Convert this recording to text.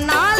நான்